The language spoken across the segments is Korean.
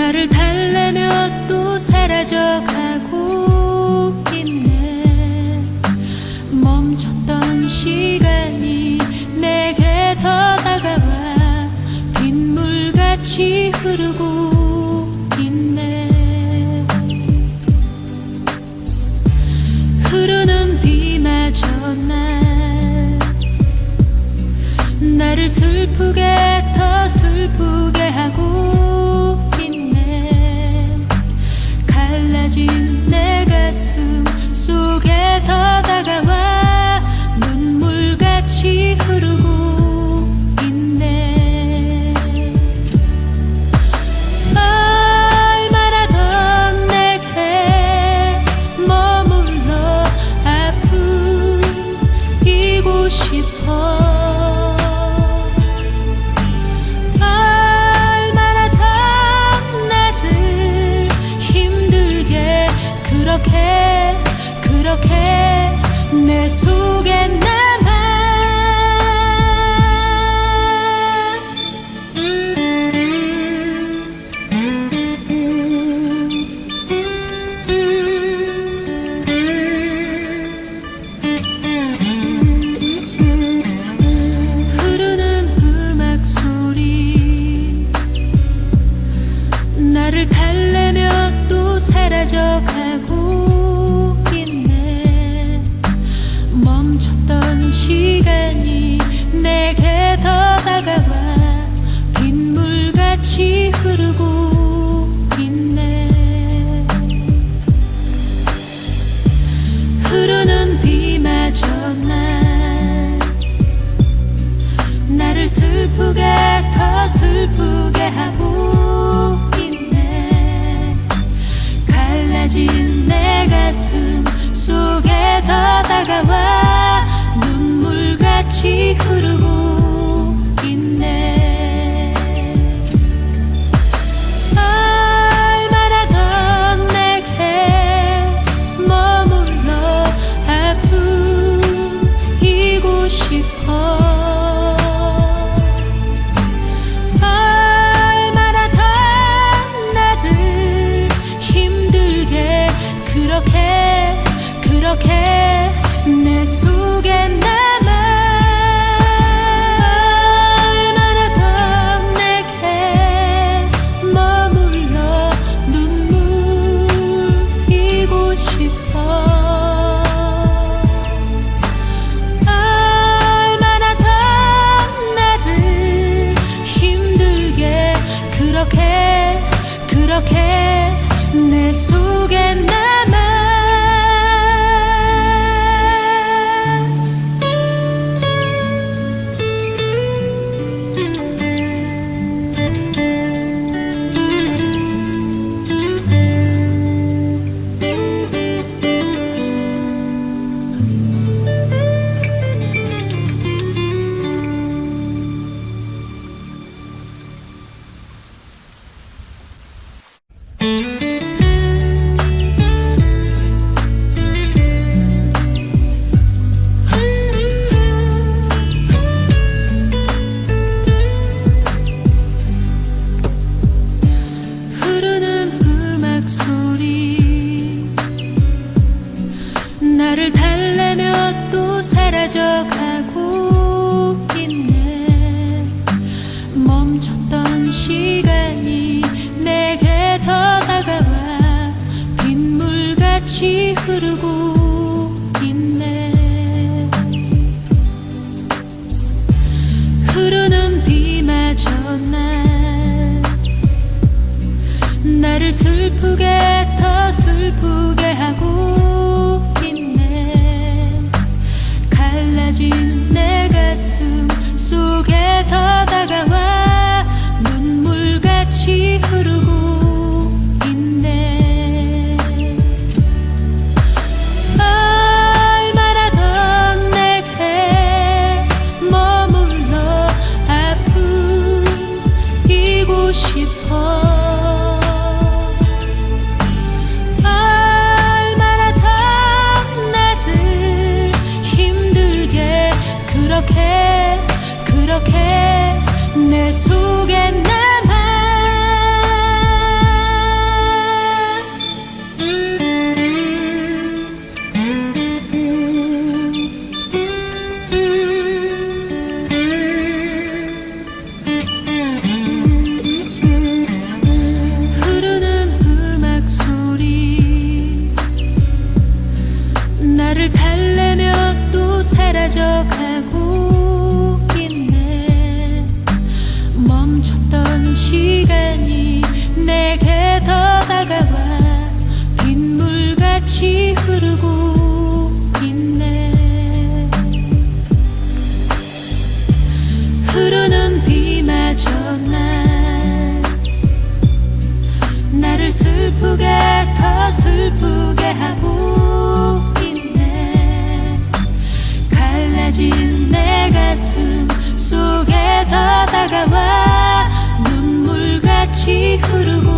나를 달래며 또 사라져가고 있네. 멈췄던 시간이 내게 더 다가와 빗물같이 흐르고 있네. 흐르는 비마저 날 나를 슬프게 더 슬프게 하고 가슴 속에 더 그렇게 내 속에 남아. 흐르는 음악 소리. 나를 달래며 또 사라져가 슬프게 더 슬프게 하고 있네. 갈라진 내 가슴 속에 더 다가와 눈물같이 흐르고 흐르고 있네. 흐르는 비마저 날 나를 슬프게 더 슬프게 하고 싶어 하고 있네. 갈라진 내 가슴 속에 더 다가와. 눈물같이 흐르고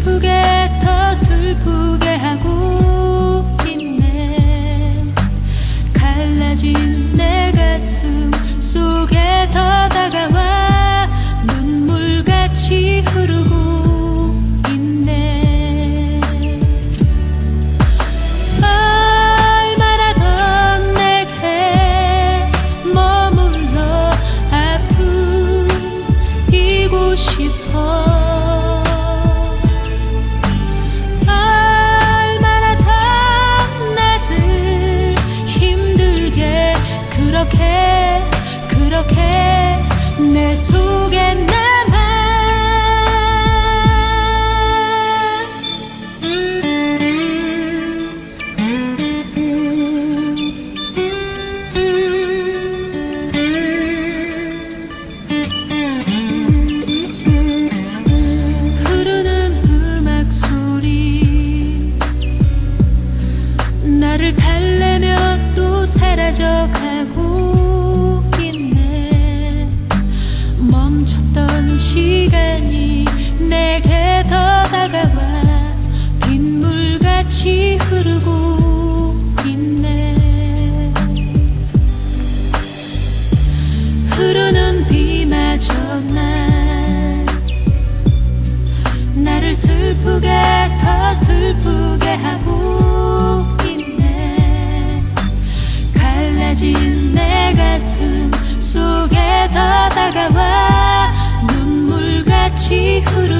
슬프게 더 슬프게 하고 그렇게 그렇게 내 속에 남아. 흐르는 음악 소리. 나를 달래며 또 사라져가고 다시 흐르고 있네. 흐르는 비마저 날 나를 슬프게 더 슬프게 하고 있네. 갈라진 내 가슴 속에 더 다가와 눈물같이 흐르